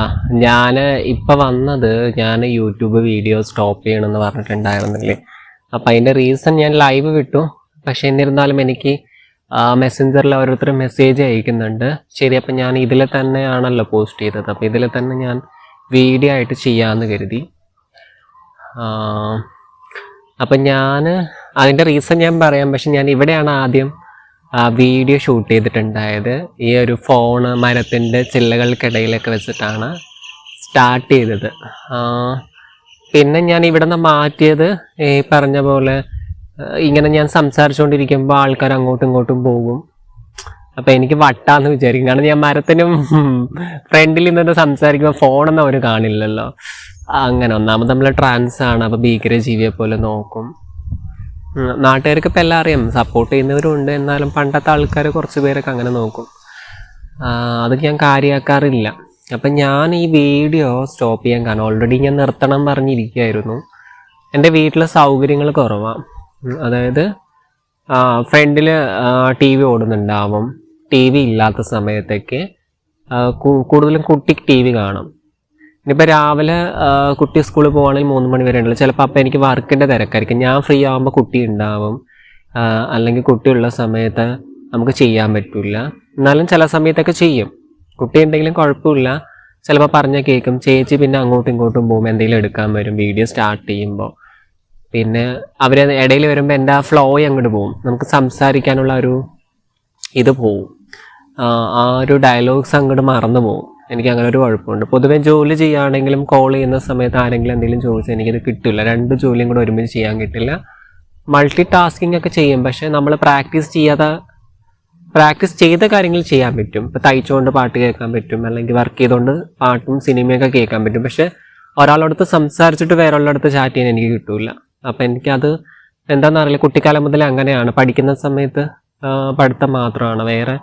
ആ ഞാൻ ഇപ്പം വന്നത് ഞാൻ യൂട്യൂബ് വീഡിയോ സ്റ്റോപ്പ് ചെയ്യണമെന്ന് പറഞ്ഞിട്ടുണ്ടായിരുന്നില്ലേ. അപ്പം അതിന്റെ റീസൺ ഞാൻ ലൈവ് വിട്ടു. പക്ഷെ എന്നിരുന്നാലും എനിക്ക് മെസ്സഞ്ചറിൽ ഓരോരുത്തർ മെസ്സേജ് അയക്കുന്നുണ്ട്. ശരി അപ്പം ഞാൻ ഇതിൽ തന്നെയാണല്ലോ പോസ്റ്റ് ചെയ്തത്. അപ്പം ഇതിൽ തന്നെ ഞാൻ വീഡിയോ ആയിട്ട് ചെയ്യാമെന്ന് കരുതി. അപ്പം ഞാൻ അതിന്റെ റീസൺ ഞാൻ പറയാം. പക്ഷെ ഞാൻ ഇവിടെയാണ് ആദ്യം വീഡിയോ ഷൂട്ട് ചെയ്തിട്ടുണ്ടായത് ഈ ഒരു ഫോണ് മരത്തിന്റെ ചില്ലകൾക്കിടയിലൊക്കെ വെച്ചിട്ടാണ് സ്റ്റാർട്ട് ചെയ്തത്. ആ, പിന്നെ ഞാൻ ഇവിടെ നിന്ന് മാറ്റിയത് ഈ പറഞ്ഞ പോലെ ഇങ്ങനെ ഞാൻ സംസാരിച്ചുകൊണ്ടിരിക്കുമ്പോൾ ആൾക്കാർ അങ്ങോട്ടും ഇങ്ങോട്ടും പോകും. അപ്പം എനിക്ക് വട്ടാന്ന് വിചാരിക്കും. കാരണം ഞാൻ മരത്തിനും ഫ്രണ്ടിൽ നിന്നിട്ട് സംസാരിക്കുമ്പോൾ ഫോണൊന്നും അവർ കാണില്ലല്ലോ. അങ്ങനെ ഒന്നാമത് നമ്മൾ ട്രാൻസ് ആണ്. അപ്പോൾ ഭീകര ജീവിയെ പോലെ നോക്കും. നാട്ടുകാർക്ക് ഇപ്പം എല്ലാം അറിയാം സപ്പോർട്ട് ചെയ്യുന്നവരും ഉണ്ട്. എന്നാലും പണ്ടത്തെ ആൾക്കാർ കുറച്ച് പേരൊക്കെ അങ്ങനെ നോക്കും. അത് ഞാൻ കാര്യമാക്കാറില്ല അപ്പം ഞാൻ ഈ വീഡിയോ സ്റ്റോപ്പ് ചെയ്യാൻ കാരണം ഓൾറെഡി ഞാൻ നിർത്തണം പറഞ്ഞിരിക്കുകയായിരുന്നു. എന്റെ വീട്ടിലെ സൗകര്യങ്ങൾ കുറവാണ് അതായത് ഫ്രണ്ടിൽ ടി വി ഓടുന്നുണ്ടാവും. ടി വി ഇല്ലാത്ത സമയത്തൊക്കെ കൂടുതലും കുട്ടിക്ക് ടി വി കാണും. ഇനിയിപ്പോൾ രാവിലെ കുട്ടി സ്കൂളിൽ പോകുകയാണെങ്കിൽ മൂന്ന് മണി വരെ ഉണ്ടല്ലോ. ചിലപ്പോൾ അപ്പം എനിക്ക് വർക്കിന്റെ തിരക്കായിരിക്കും. ഞാൻ ഫ്രീ ആകുമ്പോൾ കുട്ടി ഉണ്ടാവും. അല്ലെങ്കിൽ കുട്ടിയുള്ള സമയത്ത് നമുക്ക് ചെയ്യാൻ പറ്റില്ല എന്നാലും ചില സമയത്തൊക്കെ ചെയ്യും. കുട്ടി ഉണ്ടെങ്കിലും കുഴപ്പമില്ല. ചിലപ്പോൾ പറഞ്ഞാൽ കേൾക്കും ചേച്ചി പിന്നെ അങ്ങോട്ടും ഇങ്ങോട്ടും പോകുമ്പോൾ എന്തെങ്കിലും എടുക്കാൻ വരും. വീഡിയോ സ്റ്റാർട്ട് ചെയ്യുമ്പോൾ പിന്നെ അവർ ഇടയിൽ വരുമ്പോൾ എന്റെ ആ ഫ്ലോ അങ്ങോട്ട് പോകും നമുക്ക് സംസാരിക്കാനുള്ള ഒരു ഇത് പോവും. ആ ഒരു ഡയലോഗ്സ് അങ്ങോട്ട് മറന്നു പോകും എനിക്ക് അങ്ങനെ ഒരു കുഴപ്പമുണ്ട്. പൊതുവെ ജോലി ചെയ്യുകയാണെങ്കിലും കോൾ ചെയ്യുന്ന സമയത്ത് ആരെങ്കിലും എന്തെങ്കിലും ചോദിച്ചാൽ എനിക്കത് കിട്ടില്ല രണ്ട് ജോലിയും കൂടെ ഒരുമിച്ച് ചെയ്യാൻ കിട്ടില്ല. മൾട്ടി ടാസ്കിങ് ഒക്കെ ചെയ്യും. പക്ഷെ നമ്മൾ പ്രാക്ടീസ് ചെയ്യാതെ പ്രാക്ടീസ് ചെയ്ത കാര്യങ്ങൾ ചെയ്യാൻ പറ്റും. ഇപ്പം തയ്ച്ചുകൊണ്ട് പാട്ട് കേൾക്കാൻ പറ്റും. അല്ലെങ്കിൽ വർക്ക് ചെയ്തുകൊണ്ട് പാട്ടും സിനിമയൊക്കെ കേൾക്കാൻ പറ്റും. പക്ഷെ ഒരാളടുത്ത് സംസാരിച്ചിട്ട് വേറൊരാളടുത്ത് ചാറ്റ് ചെയ്യാൻ എനിക്ക് കിട്ടില്ല അപ്പം എനിക്കത് എന്താണെന്ന് അറിയില്ല കുട്ടിക്കാലം മുതൽ അങ്ങനെയാണ്. പഠിക്കുന്ന സമയത്ത് പഠിത്തം മാത്രമാണ്. വേറെ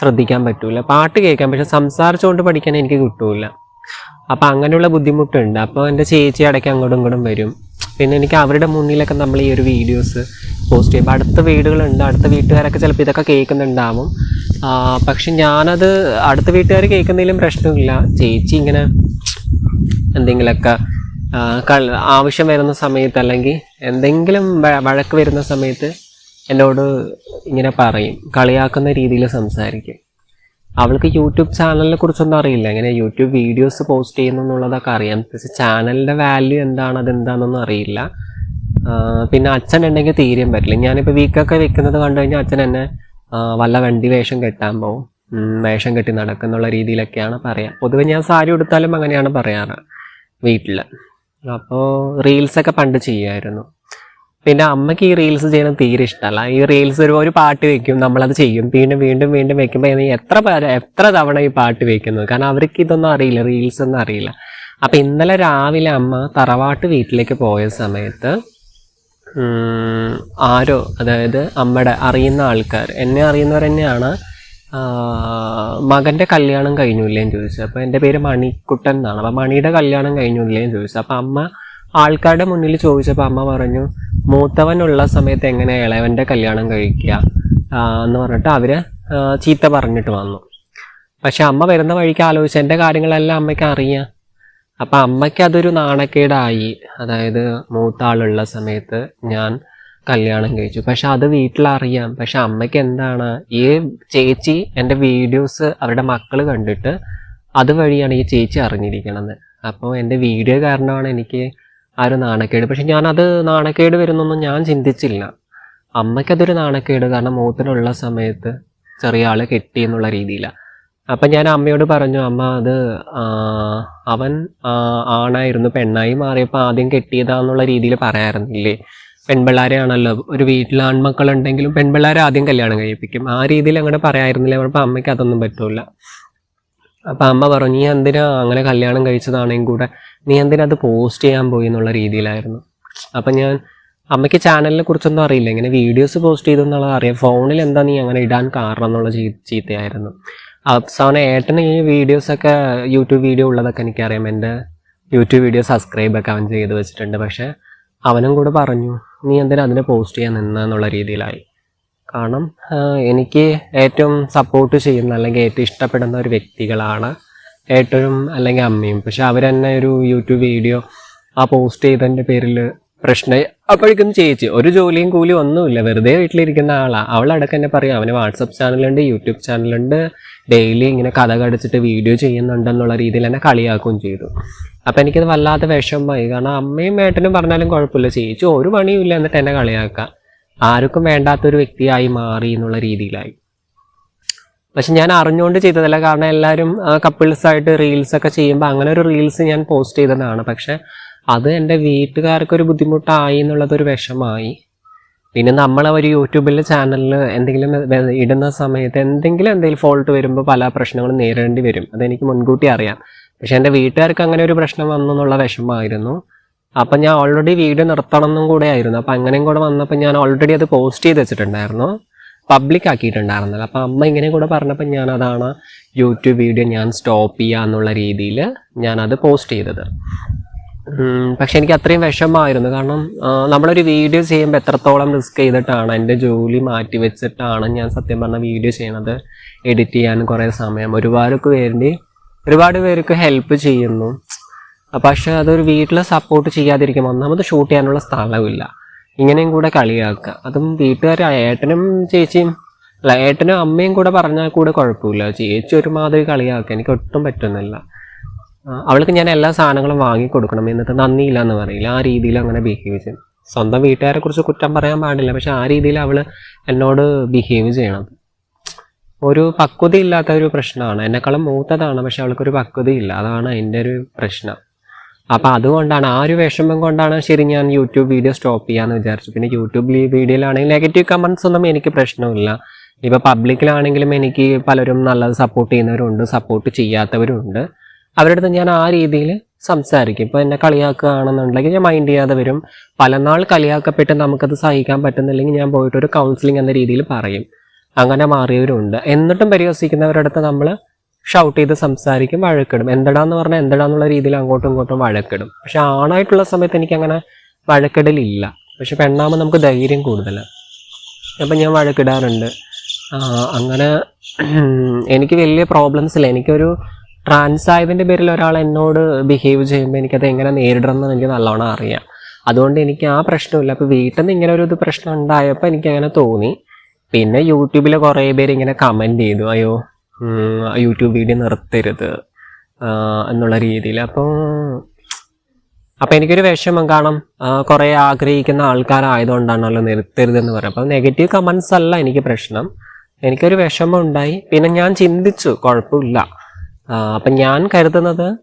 ശ്രദ്ധിക്കാൻ പറ്റൂല. പാട്ട് കേൾക്കാം പക്ഷെ സംസാരിച്ചുകൊണ്ട് പഠിക്കാൻ എനിക്ക് കിട്ടൂല. അപ്പം അങ്ങനെയുള്ള ബുദ്ധിമുട്ടുണ്ട്. അപ്പോൾ എന്റെ ചേച്ചി ഇടയ്ക്ക് അങ്ങോട്ടും ഇങ്ങോട്ടും വരും. പിന്നെ എനിക്ക് അവരുടെ മുന്നിലൊക്കെ നമ്മൾ ഈ ഒരു വീഡിയോസ് പോസ്റ്റ് ചെയ്യുമ്പോൾ അടുത്ത വീടുകളുണ്ട് അടുത്ത വീട്ടുകാരൊക്കെ ചിലപ്പോൾ ഇതൊക്കെ കേൾക്കുന്നുണ്ടാവും. പക്ഷെ ഞാനത് അടുത്ത വീട്ടുകാർ കേൾക്കുന്നതിലും പ്രശ്നമില്ല. ചേച്ചി ഇങ്ങനെ എന്തെങ്കിലുമൊക്കെ ആവശ്യം വരുന്ന സമയത്ത് അല്ലെങ്കിൽ എന്തെങ്കിലും വഴക്ക് വരുന്ന സമയത്ത് എന്നോട് ഇങ്ങനെ പറയും. കളിയാക്കുന്ന രീതിയിൽ സംസാരിക്കും. അവൾക്ക് യൂട്യൂബ് ചാനലിനെ കുറിച്ചൊന്നും അറിയില്ല. ഇങ്ങനെ യൂട്യൂബ് വീഡിയോസ് പോസ്റ്റ് ചെയ്യുന്നു എന്നുള്ളതൊക്കെ അറിയാം. പക്ഷെ ചാനലിന്റെ വാല്യൂ എന്താണ് അതെന്താണെന്നൊന്നും അറിയില്ല. പിന്നെ അച്ഛൻ ഉണ്ടെങ്കിൽ തീരെയും പറ്റില്ല. ഞാനിപ്പോൾ വീക്കൊക്കെ വെക്കുന്നത് കണ്ടു കഴിഞ്ഞാൽ അച്ഛൻ എന്നെ വല്ല വണ്ടി വേഷം കെട്ടാൻ പോകും വേഷം കെട്ടി നടക്കുന്നുള്ള രീതിയിലൊക്കെയാണ് പറയാം. പൊതുവെ ഞാൻ സാരി ഉടുത്താലും അങ്ങനെയാണ് പറയാറ് വീട്ടിൽ അപ്പോൾ റീൽസൊക്കെ പണ്ട് ചെയ്യുമായിരുന്നു. പിന്നെ അമ്മയ്ക്ക് ഈ റീൽസ് ചെയ്യുന്നത് തീരെ ഇഷ്ടമല്ല. ഈ റീൽസ് ഒരു ഒരു പാട്ട് വെക്കും നമ്മളത് ചെയ്യും. വീണ്ടും വീണ്ടും വീണ്ടും വെക്കുമ്പോൾ എത്ര എത്ര തവണ ഈ പാട്ട് വെക്കുന്നത്? കാരണം അവർക്ക് ഇതൊന്നും അറിയില്ല റീൽസ് ഒന്നും അറിയില്ല. അപ്പം ഇന്നലെ രാവിലെ അമ്മ തറവാട്ട് വീട്ടിലേക്ക് പോയ സമയത്ത് ആരോ അതായത് അമ്മയുടെ അറിയുന്ന ആൾക്കാർ എന്നെ അറിയുന്നവർ തന്നെയാണ് മകന്റെ കല്യാണം കഴിഞ്ഞില്ലേന്ന് ചോദിച്ചു അപ്പോൾ എന്റെ പേര് മണിക്കുട്ടൻ എന്നാണ്. അപ്പോൾ മണിയുടെ കല്യാണം കഴിഞ്ഞില്ലേന്ന് ചോദിച്ചു അപ്പോൾ അമ്മ ആൾക്കാരുടെ മുന്നിൽ ചോദിച്ചപ്പോൾ അമ്മ പറഞ്ഞു മൂത്തവൻ ഉള്ള സമയത്ത് എങ്ങനെ ഇളയവന്റെ കല്യാണം കഴിക്കുക? എന്ന് പറഞ്ഞിട്ട് അവർ ചീത്ത പറഞ്ഞിട്ട് വന്നു. പക്ഷെ അമ്മ വരുന്ന വഴിക്ക് ആലോചിച്ച് എന്റെ കാര്യങ്ങളെല്ലാം അമ്മയ്ക്ക് അറിയാം. അപ്പം അമ്മയ്ക്ക് അതൊരു നാണക്കേടായി. അതായത് മൂത്ത ആളുള്ള സമയത്ത് ഞാൻ കല്യാണം കഴിച്ചു. പക്ഷെ അത് വീട്ടിലറിയാം. പക്ഷെ അമ്മയ്ക്ക് എന്താണ് ഈ ചേച്ചി എന്റെ വീഡിയോസ് അവരുടെ മക്കൾ കണ്ടിട്ട് അതുവഴിയാണ് ഈ ചേച്ചി അറിഞ്ഞിരിക്കണത്. അപ്പോൾ എന്റെ വീഡിയോ കാരണമാണ് എനിക്ക് ആ ഒരു നാണക്കേട്. പക്ഷെ ഞാനത് നാണക്കേട് വരുന്നൊന്നും ഞാൻ ചിന്തിച്ചില്ല. അമ്മയ്ക്കതൊരു നാണക്കേട്. കാരണം മൂത്തിനുള്ള സമയത്ത് ചെറിയ ആൾ കെട്ടി എന്നുള്ള രീതിയിലാണ് അപ്പം ഞാൻ അമ്മയോട് പറഞ്ഞു അമ്മ അത് അവൻ ആണായിരുന്നു. പെണ്ണായി മാറിയപ്പോൾ ആദ്യം കെട്ടിയതാന്നുള്ള രീതിയിൽ പറയാറുന്നില്ലേ? പെൺപിള്ളാരെയാണല്ലോ. ഒരു വീട്ടിൽ ആൺമക്കളുണ്ടെങ്കിലും പെൺപിള്ളാരെ ആദ്യം കല്യാണം കഴിപ്പിക്കും. ആ രീതിയിൽ അങ്ങനെ പറയായിരുന്നില്ല അപ്പോൾ അമ്മയ്ക്ക് അതൊന്നും പറ്റൂല. അപ്പം അമ്മ പറഞ്ഞു നീ എന്തിനാ അങ്ങനെ കല്യാണം കഴിച്ചതാണെങ്കിൽ കൂടെ? നീ എന്തിനാ അത് പോസ്റ്റ് ചെയ്യാൻ പോയി എന്നുള്ള രീതിയിലായിരുന്നു. അപ്പം ഞാൻ അമ്മയ്ക്ക് ചാനലിനെ കുറിച്ചൊന്നും അറിയില്ല. ഇങ്ങനെ വീഡിയോസ് പോസ്റ്റ് ചെയ്തു എന്നുള്ളത് അറിയാം. ഫോണിൽ എന്താ നീ അങ്ങനെ ഇടാൻ കാരണം എന്നുള്ള ചീത്തയായിരുന്നു. അവസാനം ഏട്ടന് ഈ വീഡിയോസൊക്കെ യൂട്യൂബ് വീഡിയോ ഉള്ളതൊക്കെ എനിക്കറിയാം. എന്റെ യൂട്യൂബ് വീഡിയോ സബ്സ്ക്രൈബൊക്കെ അവൻ ചെയ്ത് വെച്ചിട്ടുണ്ട്. പക്ഷേ അവനും കൂടെ പറഞ്ഞു നീ എന്തിനാ അതിനെ പോസ്റ്റ് ചെയ്യാൻ നിന്നെന്നുള്ള രീതിയിലായി. കാരണം എനിക്ക് ഏറ്റവും സപ്പോർട്ട് ചെയ്യുന്ന അല്ലെങ്കിൽ ഏറ്റവും ഇഷ്ടപ്പെടുന്ന ഒരു വ്യക്തികളാണ് ഏട്ടനും അല്ലെങ്കിൽ അമ്മയും. പക്ഷെ അവരെന്നെ ഒരു യൂട്യൂബ് വീഡിയോ ആ പോസ്റ്റ് ചെയ്തതിന്റെ പേരിൽ പ്രശ്നം അപ്പോഴേക്കും ചേച്ചി ഒരു ജോലിയും കൂലിയും ഒന്നുമില്ല. വെറുതെ വീട്ടിലിരിക്കുന്ന ആളാണ് അവളടക്കം തന്നെ പറയും അവന് വാട്സപ്പ് ചാനലുണ്ട് യൂട്യൂബ് ചാനലുണ്ട്. ഡെയിലി ഇങ്ങനെ കഥ കടിച്ചിട്ട് വീഡിയോ ചെയ്യുന്നുണ്ടെന്നുള്ള രീതിയിൽ എന്നെ കളിയാക്കുകയും ചെയ്തു. അപ്പം എനിക്കത് വല്ലാത്ത വിഷമമായി. കാരണം അമ്മയും ഏട്ടനും പറഞ്ഞാലും കുഴപ്പമില്ല. ചേച്ചി ഒരു പണിയും ഇല്ല എന്നിട്ട് എന്നെ കളിയാക്കാം ആർക്കും വേണ്ടാത്തൊരു വ്യക്തിയായി മാറി എന്നുള്ള രീതിയിലായി. പക്ഷെ ഞാൻ അറിഞ്ഞുകൊണ്ട് ചെയ്തതല്ല. കാരണം എല്ലാവരും കപ്പിൾസായിട്ട് റീൽസ് ഒക്കെ ചെയ്യുമ്പോൾ അങ്ങനെ ഒരു റീൽസ് ഞാൻ പോസ്റ്റ് ചെയ്തതാണ്. പക്ഷെ അത് എന്റെ വീട്ടുകാർക്കൊരു ബുദ്ധിമുട്ടായി എന്നുള്ളതൊരു വിഷമായി. പിന്നെ നമ്മൾ ഒരു യൂട്യൂബിലെ ചാനലിൽ എന്തെങ്കിലും ഇടുന്ന സമയത്ത് എന്തെങ്കിലും എന്തെങ്കിലും ഫോൾട്ട് വരുമ്പോൾ പല പ്രശ്നങ്ങളും നേരിടേണ്ടി വരും. അതെനിക്ക് മുൻകൂട്ടി അറിയാം. പക്ഷെ എന്റെ വീട്ടുകാർക്ക് അങ്ങനെ ഒരു പ്രശ്നം വന്നു എന്നുള്ള വിഷമമായിരുന്നു. അപ്പം ഞാൻ ഓൾറെഡി വീഡിയോ നിർത്തണം എന്നും കൂടെ ആയിരുന്നു. അപ്പം അങ്ങനെയും കൂടെ വന്നപ്പോൾ ഞാൻ ഓൾറെഡി അത് പോസ്റ്റ് ചെയ്ത് വെച്ചിട്ടുണ്ടായിരുന്നു. പബ്ലിക് ആക്കിയിട്ടുണ്ടായിരുന്നില്ല. അപ്പം അമ്മ ഇങ്ങനെ കൂടെ പറഞ്ഞപ്പോൾ ഞാൻ അതാണ് യൂട്യൂബ് വീഡിയോ ഞാൻ സ്റ്റോപ്പ് ചെയ്യുക എന്നുള്ള രീതിയിൽ ഞാനത് പോസ്റ്റ് ചെയ്തത്. പക്ഷെ എനിക്ക് അത്രയും വിഷമമായിരുന്നു. കാരണം നമ്മളൊരു വീഡിയോ ചെയ്യുമ്പോൾ എത്രത്തോളം റിസ്ക് ചെയ്തിട്ടാണ് എന്റെ ജോലി മാറ്റി വെച്ചിട്ടാണ് ഞാൻ സത്യം പറഞ്ഞ വീഡിയോ ചെയ്യണത് എഡിറ്റ് ചെയ്യാനും കുറേ സമയം. ഒരുപാടൊക്കെ വേണ്ടി ഒരുപാട് പേർക്ക് ഹെൽപ്പ് ചെയ്യുന്നു. പക്ഷെ അതൊരു വീട്ടിൽ സപ്പോർട്ട് ചെയ്യാതിരിക്കുമ്പോൾ ഒന്നാമത് ഷൂട്ട് ചെയ്യാനുള്ള സ്ഥലമില്ല ഇങ്ങനെയും കൂടെ കളിയാക്കുക. അതും വീട്ടുകാർ ഏട്ടനും ചേച്ചിയും അല്ല ഏട്ടനും അമ്മയും കൂടെ പറഞ്ഞാൽ കൂടെ കുഴപ്പമില്ല. ചേച്ചി ഒരുമാതിരി കളിയാക്കുക. എനിക്ക് ഒട്ടും പറ്റുന്നില്ല. അവൾക്ക് ഞാൻ എല്ലാ സാധനങ്ങളും വാങ്ങി കൊടുക്കണം. എന്നിട്ട് നന്ദിയില്ല എന്ന് പറയില്ല. ആ രീതിയിൽ അങ്ങനെ ബിഹേവ് ചെയ്യും. സ്വന്തം വീട്ടുകാരെ കുറിച്ച് കുറ്റം പറയാൻ പാടില്ല. പക്ഷെ ആ രീതിയിൽ അവൾ എന്നോട് ബിഹേവ് ചെയ്യണം. ഒരു പക്വതയില്ലാത്ത ഒരു പ്രശ്നമാണ്. എന്നെക്കാളും മൂത്തതാണ്. പക്ഷെ അവൾക്കൊരു പക്വതയില്ല. അതാണ് എന്റെ ഒരു പ്രശ്നം. അപ്പം അതുകൊണ്ടാണ് ആ ഒരു വിഷമം കൊണ്ടാണ് ശരി ഞാൻ യൂട്യൂബ് വീഡിയോ സ്റ്റോപ്പ് ചെയ്യാന്ന് വിചാരിച്ചു പിന്നെ യൂട്യൂബ് വീഡിയോയിലാണെങ്കിൽ നെഗറ്റീവ് കമൻസ് ഒന്നും എനിക്ക് പ്രശ്നമില്ല. ഇപ്പോൾ പബ്ലിക്കിലാണെങ്കിലും എനിക്ക് പലരും നല്ലത് സപ്പോർട്ട് ചെയ്യുന്നവരുണ്ട് സപ്പോർട്ട് ചെയ്യാത്തവരുണ്ട്. അവരുടെ അടുത്ത് ഞാൻ ആ രീതിയിൽ സംസാരിക്കും. ഇപ്പോൾ എന്നെ കളിയാക്കുകയാണെന്നുണ്ടെങ്കിൽ ഞാൻ മൈൻഡ് ചെയ്യാതെ വരും. പല നാൾ കളിയാക്കപ്പെട്ട് നമുക്കത് സഹിക്കാൻ പറ്റുന്നില്ലെങ്കിൽ ഞാൻ പോയിട്ട് ഒരു കൗൺസിലിംഗ് എന്ന രീതിയിൽ പറയും. അങ്ങനെ മാറിയവരുണ്ട്. എന്നിട്ടും പരിഹസിക്കുന്നവരുടെ അടുത്ത് നമ്മൾ ഷൗട്ട് ചെയ്ത് സംസാരിക്കും വഴക്കിടും. എന്തടാന്ന് പറഞ്ഞാൽ എന്തടാന്നുള്ള രീതിയിൽ അങ്ങോട്ടും ഇങ്ങോട്ടും വഴക്കിടും. പക്ഷെ ആണായിട്ടുള്ള സമയത്ത് എനിക്ക് അങ്ങനെ വഴക്കിടലില്ല. പക്ഷെ പെണ്ണാകുമ്പോൾ നമുക്ക് ധൈര്യം കൂടുതലാണ് അപ്പം ഞാൻ വഴക്കിടാറുണ്ട്. അങ്ങനെ എനിക്ക് വലിയ പ്രോബ്ലംസ് ഇല്ല. എനിക്കൊരു ട്രാൻസ് ആയതിന്റെ പേരിൽ ഒരാൾ എന്നോട് ബിഹേവ് ചെയ്യുമ്പോൾ എനിക്കത് എങ്ങനെ നേരിടണം എന്ന് എനിക്ക് നല്ലോണം അറിയാം. അതുകൊണ്ട് എനിക്ക് ആ പ്രശ്നമില്ല. അപ്പോൾ വീട്ടിൽ നിന്ന് ഇങ്ങനെ ഒരു ഇത് പ്രശ്നം ഉണ്ടായപ്പോൾ എനിക്കങ്ങനെ തോന്നി. പിന്നെ യൂട്യൂബിൽ കുറേ പേര് ഇങ്ങനെ കമന്റ് ചെയ്തു. അയ്യോ യൂട്യൂബ് വീഡിയോ നിർത്തരുത്. എന്നുള്ള രീതിയിൽ. അപ്പോൾ അപ്പം എനിക്കൊരു വിഷമം കാരണം ആ, കുറേ ആഗ്രഹിക്കുന്ന ആൾക്കാരായതുകൊണ്ടാണല്ലോ നിർത്തരുതെന്ന് പറയാം അപ്പം നെഗറ്റീവ് കമൻസ് അല്ല എനിക്ക് പ്രശ്നം. എനിക്കൊരു വിഷമം ഉണ്ടായി. പിന്നെ ഞാൻ ചിന്തിച്ചു കുഴപ്പമില്ല. അപ്പം ഞാൻ കരുതുന്നത്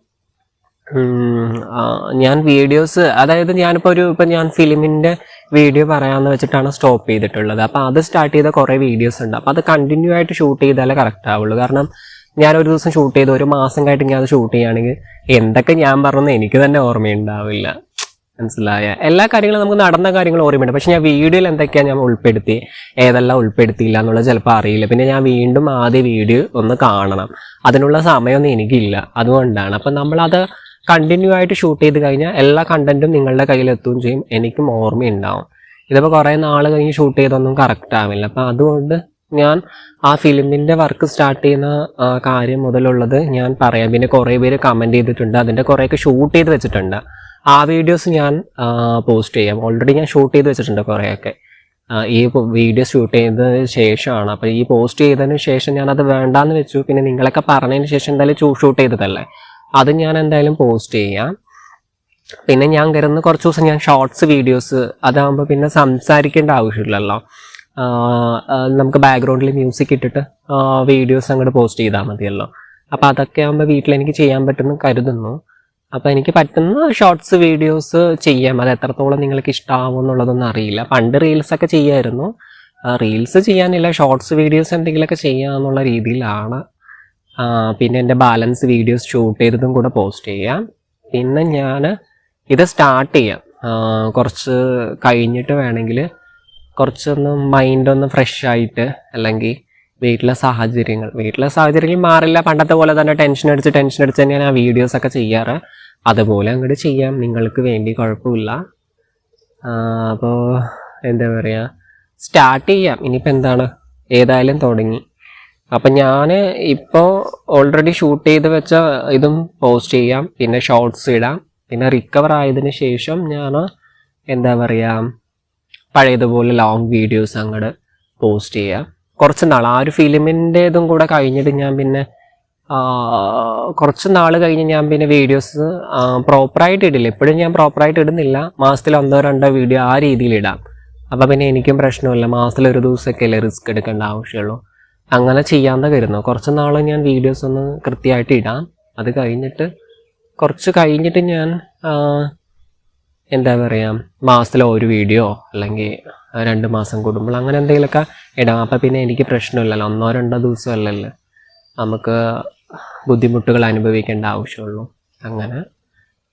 ഞാൻ വീഡിയോസ് അതായത് ഞാനിപ്പോൾ ഒരു ഇപ്പം ഞാൻ ഫിലിമിന്റെ വീഡിയോ പറയാമെന്ന് വെച്ചിട്ടാണ് സ്റ്റോപ്പ് ചെയ്തിട്ടുള്ളത്. അപ്പം അത് സ്റ്റാർട്ട് ചെയ്ത കുറേ വീഡിയോസ് ഉണ്ട്. അപ്പം അത് കണ്ടിന്യൂ ആയിട്ട് ഷൂട്ട് ചെയ്താലേ കറക്റ്റ് ആവുള്ളൂ. കാരണം ഞാൻ ഒരു ദിവസം ഷൂട്ട് ചെയ്ത് ഒരു മാസം കഴിഞ്ഞിട്ട് ഞാൻ അത് ഷൂട്ട് ചെയ്യുകയാണെങ്കിൽ എന്തൊക്കെ ഞാൻ പറഞ്ഞെന്ന് എനിക്ക് തന്നെ ഓർമ്മയുണ്ടാവില്ല. മനസ്സിലായ? എല്ലാ കാര്യങ്ങളും നമുക്ക് നടന്ന കാര്യങ്ങൾ ഓർമ്മയുണ്ട്. പക്ഷെ ഞാൻ വീഡിയോയിൽ എന്തൊക്കെയാണ് ഞാൻ ഉൾപ്പെടുത്തി ഏതെല്ലാം ഉൾപ്പെടുത്തിയില്ല എന്നുള്ളത് ചിലപ്പോൾ അറിയില്ല. പിന്നെ ഞാൻ വീണ്ടും ആദ്യ വീഡിയോ ഒന്ന് കാണണം. അതിനുള്ള സമയമൊന്നും എനിക്കില്ല. അതുകൊണ്ടാണ്. അപ്പം നമ്മളത് കണ്ടിന്യൂ ആയിട്ട് ഷൂട്ട് ചെയ്ത് കഴിഞ്ഞാൽ എല്ലാ കണ്ടന്റും നിങ്ങളുടെ കയ്യിൽ എത്തുകയും ചെയ്യും. എനിക്കും ഓർമ്മയുണ്ടാവും. ഇതിപ്പോൾ കുറേ നാൾ കഴിഞ്ഞ് ഷൂട്ട് ചെയ്തൊന്നും കറക്റ്റ് ആവില്ല. അപ്പം അതുകൊണ്ട് ഞാൻ ആ ഫിലിമിന്റെ വർക്ക് സ്റ്റാർട്ട് ചെയ്യുന്ന കാര്യം മുതലുള്ളത് ഞാൻ പറയാം. പിന്നെ കുറേ പേര് കമന്റ് ചെയ്തിട്ടുണ്ട്. അതിന്റെ കുറേയൊക്കെ ഷൂട്ട് ചെയ്ത് വെച്ചിട്ടുണ്ട്. ആ വീഡിയോസ് ഞാൻ പോസ്റ്റ് ചെയ്യാം. ഓൾറെഡി ഞാൻ ഷൂട്ട് ചെയ്ത് വെച്ചിട്ടുണ്ട് കുറേയൊക്കെ. ഈ വീഡിയോ ഷൂട്ട് ചെയ്തതിന് ശേഷമാണ്. അപ്പോൾ ഈ പോസ്റ്റ് ചെയ്തതിന് ശേഷം ഞാനത് വേണ്ടാന്ന് വെച്ചു. പിന്നെ നിങ്ങളൊക്കെ പറഞ്ഞതിന് ശേഷം എന്തായാലും ഷൂട്ട് ചെയ്തതല്ലേ? അത് ഞാൻ എന്തായാലും പോസ്റ്റ് ചെയ്യാം. പിന്നെ ഞാൻ കരുതുന്ന കുറച്ച് ദിവസം ഞാൻ ഷോർട്സ് വീഡിയോസ് അതാകുമ്പോൾ പിന്നെ സംസാരിക്കേണ്ട ആവശ്യമില്ലല്ലോ. നമുക്ക് ബാക്ക്ഗ്രൗണ്ടിൽ മ്യൂസിക് ഇട്ടിട്ട് വീഡിയോസ് അങ്ങോട്ട് പോസ്റ്റ് ചെയ്താൽ മതിയല്ലോ. അപ്പോൾ അതൊക്കെ ആകുമ്പോൾ വീട്ടിൽ എനിക്ക് ചെയ്യാൻ പറ്റുമെന്ന് കരുതുന്നു. അപ്പോൾ എനിക്ക് പറ്റുന്ന ഷോർട്സ് വീഡിയോസ് ചെയ്യാം. അത് എത്രത്തോളം നിങ്ങൾക്ക് ഇഷ്ടമാവും എന്നുള്ളതൊന്നും അറിയില്ല. പണ്ട് റീൽസ് ഒക്കെ ചെയ്യായിരുന്നു. റീൽസ് ചെയ്യാനില്ല. ഷോർട്സ് വീഡിയോസ് എന്തെങ്കിലുമൊക്കെ ചെയ്യാമെന്നുള്ള രീതിയിലാണ് പിന്നെ എന്റെ ബാലൻസ് വീഡിയോസ് ഷൂട്ട് ചെയ്തതും കൂടെ പോസ്റ്റ് ചെയ്യാം. പിന്നെ ഞാൻ ഇത് സ്റ്റാർട്ട് ചെയ്യാം. കുറച്ച് കഴിഞ്ഞിട്ട് വേണമെങ്കിൽ കുറച്ചൊന്ന് മൈൻഡ് ഒന്ന് ഫ്രഷ് ആയിട്ട് അല്ലെങ്കിൽ വീട്ടിലെ സാഹചര്യങ്ങൾ വീട്ടിലെ സാഹചര്യങ്ങൾ മാറില്ല. പണ്ടത്തെ പോലെ തന്നെ ടെൻഷൻ അടിച്ച് ടെൻഷൻ അടിച്ച് തന്നെയാണ് ആ വീഡിയോസ് ഒക്കെ ചെയ്യാറ്. അതുപോലെ അങ്ങോട്ട് ചെയ്യാം. നിങ്ങൾക്ക് വേണ്ടി കുഴപ്പമില്ല. അപ്പോൾ എന്താ പറയുക സ്റ്റാർട്ട് ചെയ്യാം. ഇനിയിപ്പോൾ എന്താണ്? ഏതായാലും തുടങ്ങി. അപ്പം ഞാൻ ഇപ്പോ ഓൾറെഡി ഷൂട്ട് ചെയ്ത് വെച്ച ഇതും പോസ്റ്റ് ചെയ്യാം. പിന്നെ ഷോർട്സ് ഇടാം. പിന്നെ റിക്കവർ ആയതിനു ശേഷം ഞാൻ എന്താ പറയുക പഴയതുപോലെ ലോങ് വീഡിയോസ് അങ്ങോട്ട് പോസ്റ്റ് ചെയ്യാം. കുറച്ച് നാൾ ആ ഒരു ഫിലിമിന്റെ ഇതും കൂടെ കഴിഞ്ഞിട്ട് ഞാൻ പിന്നെ കുറച്ച് നാൾ കഴിഞ്ഞ് ഞാൻ പിന്നെ വീഡിയോസ് പ്രോപ്പറായിട്ട് ഇടില്ല. എപ്പോഴും ഞാൻ പ്രോപ്പറായിട്ട് ഇടുന്നില്ല. മാസത്തിൽ ഒന്നോ രണ്ടോ വീഡിയോ ആ രീതിയിൽ ഇടാം. അപ്പോൾ പിന്നെ എനിക്കും പ്രശ്നമില്ല മാസത്തിൽ ഒരു ദിവസമൊക്കെ അല്ലേ റിസ്ക് എടുക്കേണ്ട ആവശ്യമുള്ളൂ. അങ്ങനെ ചെയ്യാമെന്ന് കരുതുന്നു. കുറച്ച് നാൾ ഞാൻ വീഡിയോസ് ഒന്ന് കൃത്യമായിട്ട് ഇടാം. അത് കഴിഞ്ഞിട്ട് കുറച്ച് കഴിഞ്ഞിട്ട് ഞാൻ എന്താ പറയുക മാസത്തിൽ ഒരു വീഡിയോ അല്ലെങ്കിൽ രണ്ട് മാസം കൂടുമ്പോൾ അങ്ങനെ എന്തെങ്കിലുമൊക്കെ ഇടാം. അപ്പം പിന്നെ എനിക്ക് പ്രശ്നമില്ലല്ലോ. ഒന്നോ രണ്ടോ ദിവസമല്ലല്ലോ നമുക്ക് ബുദ്ധിമുട്ടുകൾ അനുഭവിക്കേണ്ട ആവശ്യമുള്ളൂ. അങ്ങനെ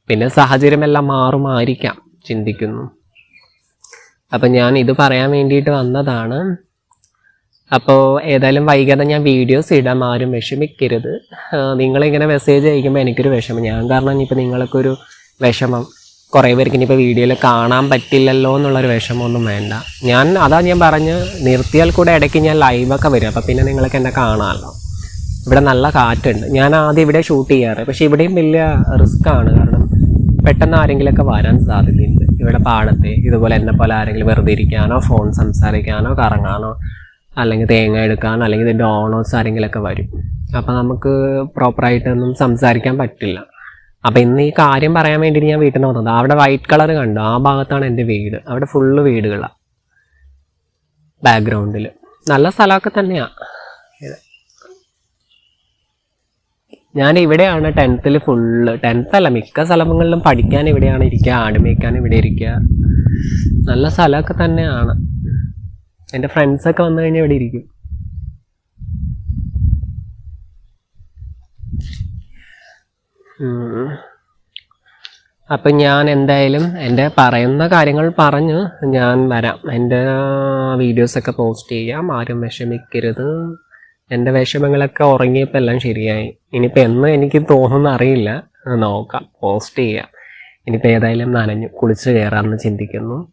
പിന്നെ സാഹചര്യമെല്ലാം മാറുമായിരിക്കാം ചിന്തിക്കുന്നു. അപ്പം ഞാൻ ഇത് പറയാൻ വേണ്ടിയിട്ട് വന്നതാണ് അപ്പോൾ ഏതായാലും വൈകാതെ ഞാൻ വീഡിയോസ് ഇടാം ആരും വിഷമിക്കരുത്. നിങ്ങളിങ്ങനെ മെസ്സേജ് അയക്കുമ്പോൾ എനിക്കൊരു വിഷമം. ഞാൻ കാരണം ഇനിയിപ്പോൾ നിങ്ങൾക്കൊരു വിഷമം. കുറേ പേർക്ക് ഇനിയിപ്പോൾ വീഡിയോയിൽ കാണാൻ പറ്റില്ലല്ലോ എന്നുള്ളൊരു വിഷമമൊന്നും വേണ്ട. ഞാൻ അതാ ഞാൻ പറഞ്ഞ് നിർത്തിയാൽ കൂടെ ഇടയ്ക്ക് ഞാൻ ലൈവൊക്കെ വരും. അപ്പോൾ പിന്നെ നിങ്ങൾക്ക് എന്നെ കാണാമല്ലോ. ഇവിടെ നല്ല കാറ്റുണ്ട്. ഞാൻ ആദ്യം ഇവിടെ ഷൂട്ട് ചെയ്യാറ്. പക്ഷേ ഇവിടെയും വലിയ റിസ്ക് ആണ്. കാരണം പെട്ടെന്ന് ആരെങ്കിലുമൊക്കെ വരാൻ സാധ്യതയുണ്ട്. ഇവിടെ പാടത്തെ ഇതുപോലെ എന്നെ പോലെ ആരെങ്കിലും വെറുതെ ഇരിക്കാനോ ഫോൺ സംസാരിക്കാനോ കറങ്ങാനോ അല്ലെങ്കിൽ തേങ്ങ എടുക്കാൻ അല്ലെങ്കിൽ ഇതിന്റെ ഓണേഴ്സ് ആരെങ്കിലുമൊക്കെ വരും. അപ്പോൾ നമുക്ക് പ്രോപ്പറായിട്ടൊന്നും സംസാരിക്കാൻ പറ്റില്ല. അപ്പോൾ ഇന്ന് ഈ കാര്യം പറയാൻ വേണ്ടിയിട്ട് ഞാൻ വീട്ടിൽ നിന്ന് വന്നത്. അവിടെ വൈറ്റ് കളർ കണ്ടു. ആ ഭാഗത്താണ് എന്റെ വീട്. അവിടെ ഫുള്ള് വീടുകളാണ് ബാക്ക്ഗ്രൗണ്ടിൽ നല്ല സ്ഥലമൊക്കെ തന്നെയാണ് ഞാൻ ഇവിടെയാണ് ടെൻത്തിൽ ഫുള്ള് അല്ല മിക്ക സ്ഥലങ്ങളിലും പഠിക്കാൻ ഇവിടെയാണ് ഇരിക്കുക ആടുമേക്കാൻ ഇവിടെ ഇരിക്കുക. നല്ല സ്ഥലമൊക്കെ തന്നെയാണ്. എന്റെ ഫ്രണ്ട്സൊക്കെ വന്നു കഴിഞ്ഞാൽ ഇവിടെ ഇരിക്കും. അപ്പം ഞാൻ എന്തായാലും എന്റെ പറയുന്ന കാര്യങ്ങൾ പറഞ്ഞ് ഞാൻ വരാം. എന്റെ വീഡിയോസൊക്കെ പോസ്റ്റ് ചെയ്യാം. ആരും വിഷമിക്കരുത്. എന്റെ വിഷമങ്ങളൊക്കെ ഉറങ്ങിയപ്പോൾ എല്ലാം ശരിയായി. ഇനിയിപ്പോൾ എന്ന് എനിക്ക് തോന്നുന്ന അറിയില്ല. നോക്കാം. പോസ്റ്റ് ചെയ്യാം. ഇനിയിപ്പോൾ ഏതായാലും നനഞ്ഞു കുളിച്ച് കയറാമെന്ന് ചിന്തിക്കുന്നു.